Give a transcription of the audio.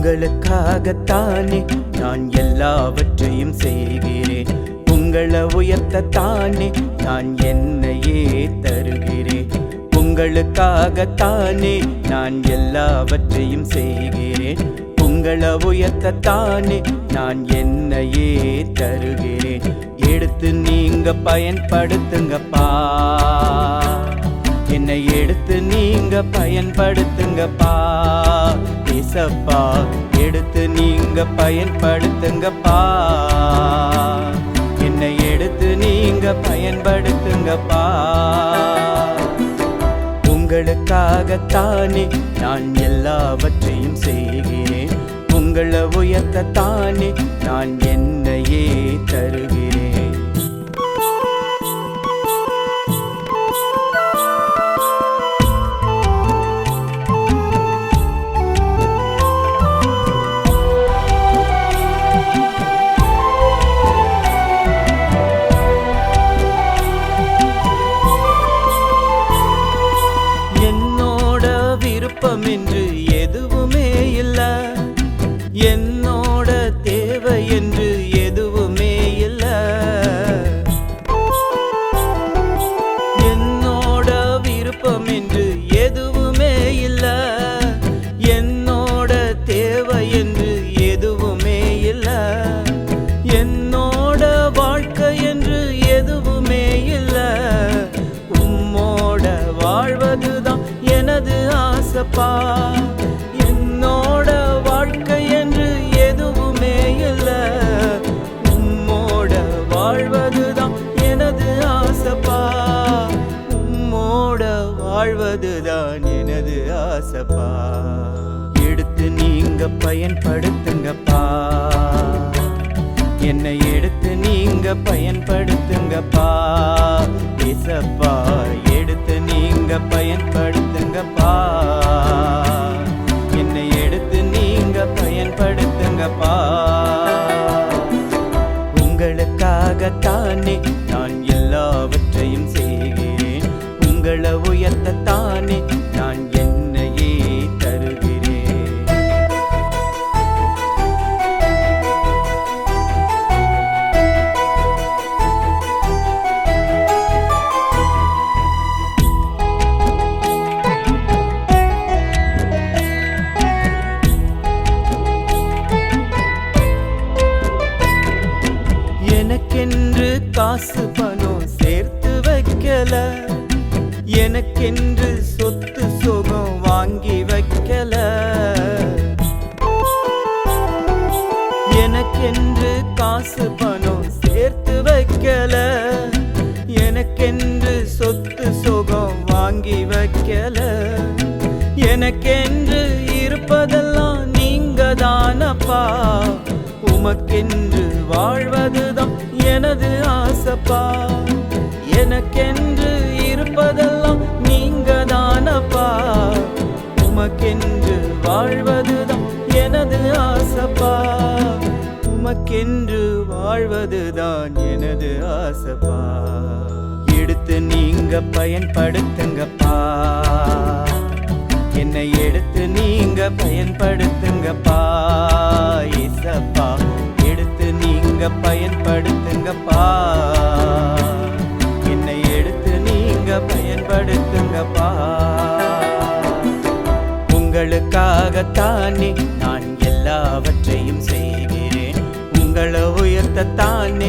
உங்களுக்காகத்தானே நான் எல்லாவற்றையும் செய்கிறேன். உங்களை உயர்த்தத்தானே நான் என்னையே தருகிறேன். உங்களுக்காகத்தானே நான் எல்லாவற்றையும் செய்கிறேன். உங்களை உயர்த்தத்தானே நான் என்னையே தருகிறேன். எடுத்து நீங்க பயன்படுத்துங்கப்பா. என்னை எடுத்து நீங்க பயன்படுத்துங்கப்பா. ஏசப்பா எடுத்து நீங்க பயன்படுத்துங்கப்பா. என்னை எடுத்து நீங்க பயன்படுத்துங்கப்பா. உங்களுக்காகத்தானே நான் எல்லாவற்றையும் செய்கிறேன். உங்களை உயர்த்தத்தானே நான் என்னையே தருகிறேன். into அப்பா என்னோட வாழ்க்கை என்று எதுவுமே இல்லை. உம்மோட வாழ்வதுதான் எனது ஆசைப்பா. உம்மோட வாழ்வதுதான் எனது ஆசைப்பா. எடுத்து நீங்க பயன்படுத்துங்கப்பா. என்னை எடுத்து நீங்க பயன்படுத்துங்கப்பா. ஏசப்பா எடுத்து நீங்க பயன்படுத்துங்கப்பா. நான் எல்லாவற்றையும் செய்கிறேன் உங்களை உயர்த்த காசு பணம் சேர்த்து வைக்கல. எனக்கென்று சொத்து சுகம் வாங்கி வைக்கல. எனக்கென்று காசு பணம் சேர்த்து வைக்கல. எனக்கென்று சொத்து சுகம் வாங்கி வைக்கல. எனக்கென்று இருப்பதெல்லாம் நீங்க தானப்பா உமக்கென்று வாழ்வது ஆசைப்பா எனக்கென்று இருப்பதெல்லாம் நீங்க தானப்பா உமக்கென்று வாழ்வதுதான் எனது ஆசைப்பா. உமக்கென்று வாழ்வதுதான் எனது ஆசைப்பா. எடுத்து நீங்க பயன்படுத்துங்கப்பா. என்னை எடுத்து நீங்க பயன்படுத்துங்கப்பா. இசப்பா எடுத்து நீங்க பயன் உங்களுக்காகத்தானே நான் எல்லாவற்றையும் செய்கிறேன். உங்களை உயர்த்தத்தானே